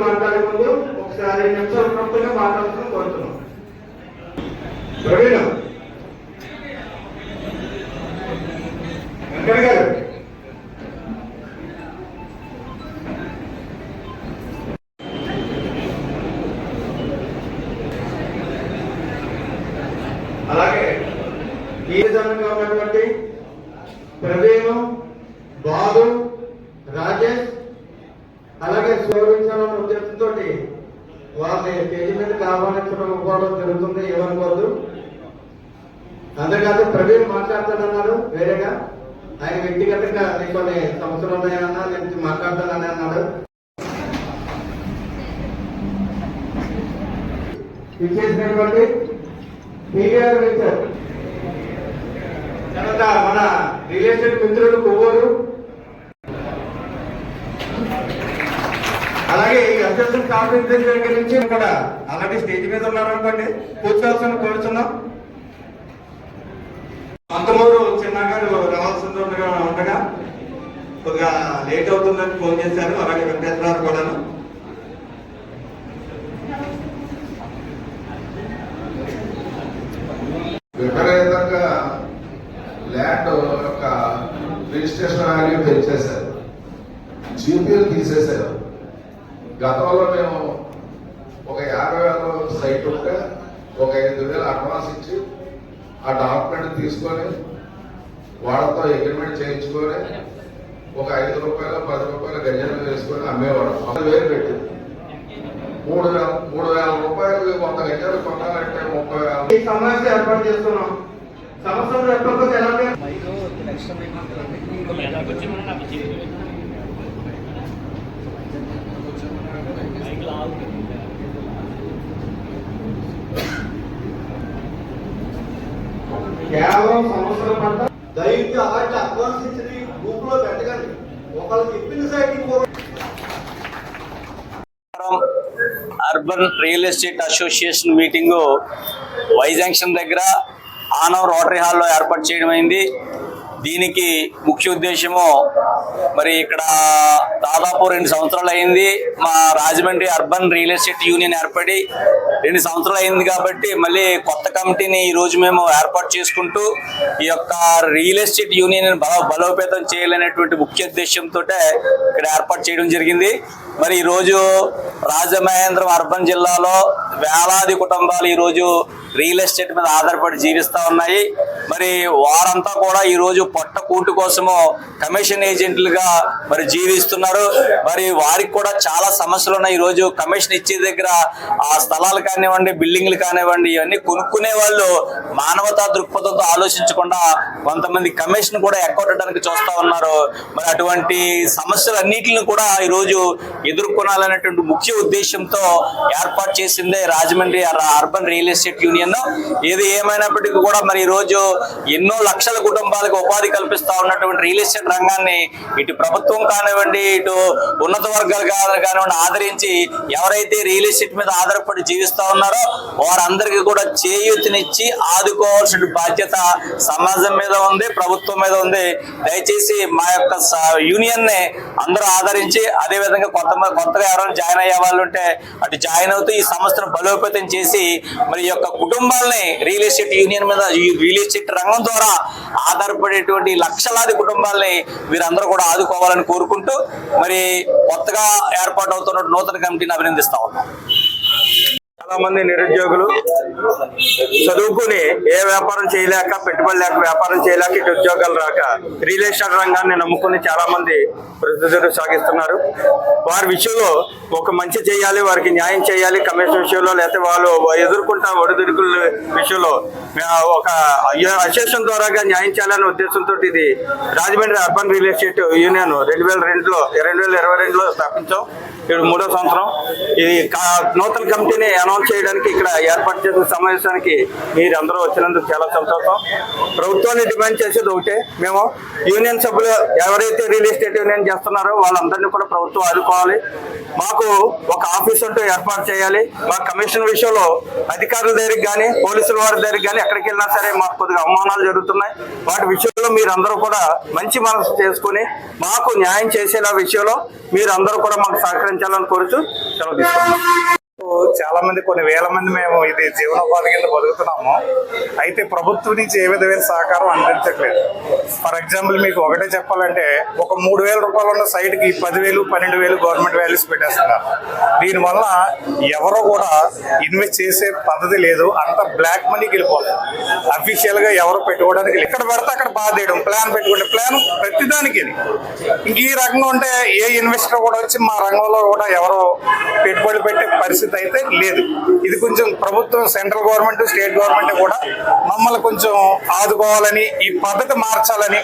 మాట్లాడే ముందు ఒకసారి నిమిషాలు క్లుప్తంగా మాట్లాడుతూ కోరుతున్నాం అలాగే ఈ విధంగా ఉన్నటువంటి ప్రవీణ్ బాబు రాజేష్ అలాగే శోభించాలన్న ఉద్దేశంతో వాళ్ళని పేజీ మీద ఆహ్వానించడం ఇవ్వడం జరుగుతుంది ఏమనుకోవద్దు. అంతేకాదు ప్రవీణ్ మాట్లాడతానన్నారు వేరేగా. ఆయన వ్యక్తిగతంగా కొన్ని సమస్యలు ఉన్నాయన్నా నేను మాట్లాడతానని అన్నాడు. ఇచ్చేసినటువంటి పీవీఆర్ వెంచర్ తర్వాత మన రియల్ ఎస్టేట్ మిత్రులు కొవ్వూరు. అలాగే ఈ అసోసియేషన్ కాన్ఫరెన్స్ దగ్గర నుంచి కూడా అలాగే స్టేజ్ మీద ఉన్నారు అనుకోండి కూర్చోవాల్సిన కోరుచున్నాం. పంతమూరు చిన్నగారు రావాల్సింది ఉండగా ఉండగా కొద్దిగా లేట్ అవుతుందని ఫోన్ చేశారు అలాగే వెంకటేశ్వరరావు కూడాను. విపరీతంగా ల్యాండ్ యొక్క రిజిస్ట్రేషన్ వాల్యూ పెంచేశారు జీపీఎల్ తీసేశారు. గతంలో మేము ఒక యాభై వేల సైట్ ఉంటే ఒక ఐదు వేలు అడ్వాన్స్ ఇచ్చి ఆ డాక్యుమెంట్ తీసుకొని వాళ్ళతో అగ్రిమెంట్ చేయించుకొని ఒక ఐదు రూపాయలు పది రూపాయలు గజాలు వేసుకొని అమ్మేవాడు పది వేలు పెట్టింది. మూడు వేల మూడు వేల రూపాయలు వంద గజాలు కొనాలంటే ముప్పై వేల. ఈ సమావేశం ఏర్పాటు చేస్తున్నాం. సంవత్సరం ఎప్పటికీ ఎలా కేవలం సంవత్సరం పంట దయచేసి అలాంటి అడ్వాన్స్ ఇచ్చి గ్రూప్లో పెట్టకండి. ఒకళ్ళు చెప్పిన side urban real estate association meeting Y junction దగ్గర ఆనవ రోటరీ హాల్లో ఏర్పాటు చేయడం అయింది. దీనికి ముఖ్య ఉద్దేశము మరి ఇక్కడ దాదాపు రెండు సంవత్సరాలు అయింది మా Rajahmundry urban real estate union ఏర్పడి రెండు సంవత్సరాలు అయింది కాబట్టి మళ్ళీ కొత్త కమిటీని ఈరోజు మేము ఏర్పాటు చేసుకుంటూ ఈ యొక్క రియల్ ఎస్టేట్ యూనియన్ బల బలోపేతం చేయాలనేటువంటి ముఖ్య ఉద్దేశంతో ఇక్కడ ఏర్పాటు చేయడం జరిగింది. మరి ఈరోజు రాజమహేంద్రం అర్బన్ జిల్లాలో వేలాది కుటుంబాలు ఈరోజు రియల్ ఎస్టేట్ మీద ఆధారపడి జీవిస్తూ ఉన్నాయి. మరి వారంతా కూడా ఈరోజు పొట్ట కూటు కోసము కమిషన్ ఏజెంట్లుగా మరి జీవిస్తున్నారు. మరి వారికి కూడా చాలా సమస్యలు ఉన్నాయి. ఈరోజు కమిషన్ ఇచ్చే దగ్గర ఆ స్థలాలు కానివ్వండి బిల్డింగ్లు కానివ్వండి ఇవన్నీ కొనుక్కునే వాళ్ళు మానవతా దృక్పథంతో ఆలోచించకుండా కొంతమంది కమిషన్ కూడా ఎక్కొట్టడానికి చూస్తూ ఉన్నారు. మరి అటువంటి సమస్యలన్నింటిని కూడా ఈరోజు ఎదుర్కొనాలనేటువంటి ముఖ్య ఉద్దేశంతో ఏర్పాటు చేసిందే Rajahmundry urban real estate union. ఏది ఏమైనప్పటికీ కూడా మరి ఈ రోజు ఎన్నో లక్షల కుటుంబాలకు ఉపాధి కల్పిస్తా ఉన్నటువంటి రియల్ ఎస్టేట్ రంగాన్ని ఇటు ప్రభుత్వం కానివ్వండి ఇటు ఉన్నత వర్గాలు కానివ్వండి ఆదరించి ఎవరైతే రియల్ ఎస్టేట్ మీద ఆధారపడి జీవిస్తా ఉన్నారో వారందరికీ కూడా చేయూతనిచ్చి ఆదుకోవాల్సిన బాధ్యత సమాజం మీద ఉంది ప్రభుత్వం మీద ఉంది. దయచేసి మా యొక్క యూనియన్ని అందరూ ఆదరించి అదే విధంగా కొత్త కొత్తగా ఎవరైనా జాయిన్ అయ్యే వాళ్ళు ఉంటే అటు జాయిన్ అవుతూ ఈ సంస్థను బలోపేతం చేసి మరి యొక్క కుటుంబాలని రియల్ ఎస్టేట్ యూనియన్ మీద ఈ రియల్ ఎస్టేట్ రంగం ద్వారా ఆధారపడేటువంటి లక్షలాది కుటుంబాలని వీరందరూ కూడా ఆదుకోవాలని కోరుకుంటూ మరి కొత్తగా ఏర్పాటు అవుతున్న నూతన కమిటీని అభినందిస్తా ఉన్నాం. చాలా మంది నిరుద్యోగులు చదువుకుని ఏ వ్యాపారం చేయలేక పెట్టుబడి లేక వ్యాపారం చేయలేక ఇటు ఉద్యోగాలు రాక రియల్ ఎస్టేట్ రంగాన్ని నమ్ముకుని చాలా మంది ప్రతిదరు సాగిస్తున్నారు. వారి విషయంలో ఒక మంచి చేయాలి వారికి న్యాయం చేయాలి కమిషన్ విషయంలో లేకపోతే వాళ్ళు ఎదుర్కొంటా ఒడిదుడుకుల విషయంలో ఒక అసోసియేషన్ ద్వారాగా న్యాయం చేయాలనే ఉద్దేశంతో ఇది Rajahmundry urban real estate union రెండు వేల రెండులో రెండు వేల ఇరవై రెండులో స్థాపించాం. ఇప్పుడు మూడో సంవత్సరం. ఇది నూతన కమిటీని అనౌన్స్ చేయడానికి ఇక్కడ ఏర్పాటు చేసిన సమావేశానికి మీరు అందరూ వచ్చినందుకు చాలా సంతోషం. ప్రభుత్వాన్ని డిమాండ్ చేసేది ఒకటే. మేము యూనియన్ సభ్యులు ఎవరైతే రియల్ ఎస్టేట్ యూనియన్ చేస్తున్నారో వాళ్ళందరినీ కూడా ప్రభుత్వం ఆదుకోవాలి. మాకు ఒక ఆఫీస్ అంటూ ఏర్పాటు చేయాలి. మా కమిషన్ విషయంలో అధికారుల దగ్గరికి కానీ పోలీసుల వారి దగ్గరికి కానీ ఎక్కడికి వెళ్ళినా సరే మాకు కొద్దిగా అవమానాలు జరుగుతున్నాయి. వాటి విషయంలో మీరందరూ కూడా మంచి మనసు చేసుకుని మాకు న్యాయం చేసేలా విషయంలో మీరందరూ కూడా మాకు సహకరించాలని కోరుచు సెలవు తీసుకుంటున్నాం. చాలా మంది కొన్ని వేల మంది మేము ఇది జీవనోపాధి కింద బతుకుతున్నాము. అయితే ప్రభుత్వం నుంచి ఏ విధమైన సహకారం అందించట్లేదు. ఫర్ ఎగ్జాంపుల్ మీకు ఒకటే చెప్పాలంటే ఒక మూడు వేల రూపాయలు ఉన్న సైట్కి పదివేలు పన్నెండు వేలు గవర్నమెంట్ వాల్యూస్ పెట్టేస్తున్నారు. దీనివల్ల ఎవరో కూడా ఇన్వెస్ట్ చేసే పద్ధతి లేదు అంత బ్లాక్ మనీకి వెళ్ళిపోతుంది. అఫీషియల్గా ఎవరు పెట్టుకోవడానికి ఎక్కడ పెడితే అక్కడ బాధేయడం ప్లాన్ పెట్టుకుంటే ప్లాన్ ప్రతిదానికి ఇంక ఈ రకంగా ఉంటే ఏ ఇన్వెస్టర్ కూడా వచ్చి మా రంగంలో కూడా ఎవరో పెట్టుబడి పెట్టే పరిస్థితి అయితే లేదు. ఇది కొంచెం ప్రభుత్వం సెంట్రల్ గవర్నమెంట్ స్టేట్ గవర్నమెంట్ కూడా మమ్మల్ని కొంచెం ఆదుకోవాలని ఈ పద్ధతి మార్చాలని